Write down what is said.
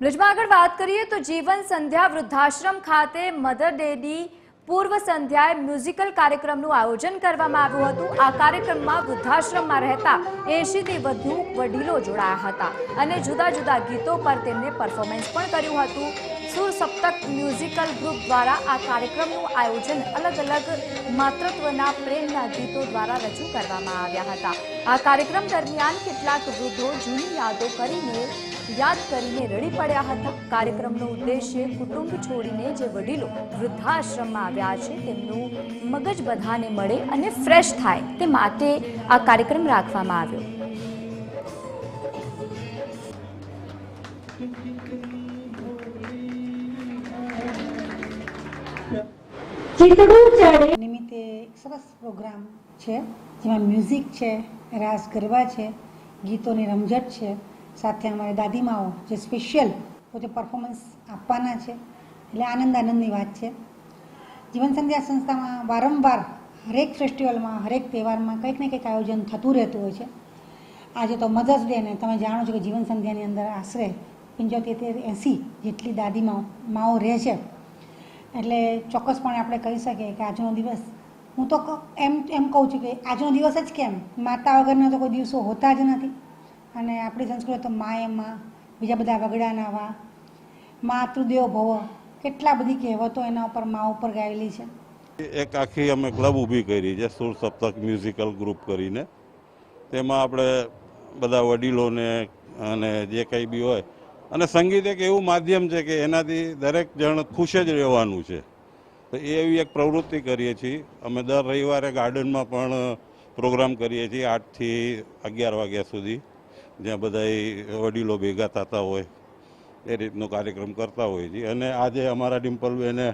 બ્રિજમાં આગળ વાત કરીએ તો જીવન સંધ્યા વૃદ્ધાશ્રમ ખાતે મધર ડેની પૂર્વ સંધ્યાએ મ્યુઝિકલ કાર્યક્રમનું આયોજન કરવામાં આવ્યું હતું. આ કાર્યક્રમમાં વૃદ્ધાશ્રમમાં રહેતા એંશીથી વધુ વડીલો જોડાયા હતા અને જુદા જુદા ગીતો પર તેમને પરફોર્મન્સ પણ કર્યું હતું. સુર સપ્તક મ્યુઝિકલ ગ્રુપ દ્વારા આ કાર્યક્રમનું આયોજન અલગ અલગ માતૃત્વના પ્રેમના ગીતો દ્વારા રજૂ કરવામાં આવ્યા હતા. આ કાર્યક્રમ દરમિયાન કેટલાક વૃદ્ધો જૂની યાદો કરીને યાદ કરીને રડી પડ્યા હતા. કાર્યક્રમનો ઉદ્દેશ્ય કુટુંબ છોડીને જે વડીલો વૃદ્ધાશ્રમમાં આવ્યા છે, તેમનું મગજ બધાને મળે અને ફ્રેશ થાય તે માટે આ કાર્યક્રમ રાખવામાં આવ્યો. નિમિત્તે એક સરસ પ્રોગ્રામ છે, જેમાં મ્યુઝિક છે, રાસ ગરબા છે, ગીતોની રમઝટ છે. સાથે અમારી દાદીમાઓ જે સ્પેશિયલ પોતે પરફોર્મન્સ આપવાના છે. એટલે આનંદ આનંદની વાત છે. જીવન સંધ્યા સંસ્થામાં વારંવાર હરેક ફેસ્ટિવલમાં હરેક તહેવારમાં કંઈક ને કંઈક આયોજન થતું રહેતું હોય છે. આજે તો મધર્સ ડે ને તમે જાણો છો કે જીવન સંધ્યાની અંદર આશરે પંચોતેર એંસી જેટલી દાદીમાઓ, માઓ રહે છે. એટલે ચોક્કસપણે આપણે કહી શકીએ કે આજનો દિવસ, હું તો એમ એમ કહું છું કે આજનો દિવસ જ કેમ? માતા વગરના તો કોઈ દિવસો હોતા જ નથી. અને આપણી સંસ્કૃતિ તો મા એ માં બીજા બધા વગડાના વા. માતૃદેવ ભવ, કેટલા બધી કહેવતો એના ઉપર મા ઉપર ગાયેલી છે. એક આખી અમે ક્લબ ઊભી કરી છે, સુર સપ્તક મ્યુઝિકલ ગ્રુપ કરીને. તેમાં આપણે બધા વડીલોને અને જે કંઈ બી હોય. અને સંગીત એક એવું માધ્યમ છે કે એનાથી દરેક જણ ખુશ જ રહેવાનું છે. તો એવી એક પ્રવૃત્તિ કરીએ છીએ. અમે દર રવિવારે ગાર્ડનમાં પણ પ્રોગ્રામ કરીએ છીએ આઠથી અગિયાર વાગ્યા સુધી. જ્યાં બધા વડીલો ભેગા થતા હોય, એ રીતનો કાર્યક્રમ કરતા હોય છીએ અને આજે અમારા ડિમ્પલબેને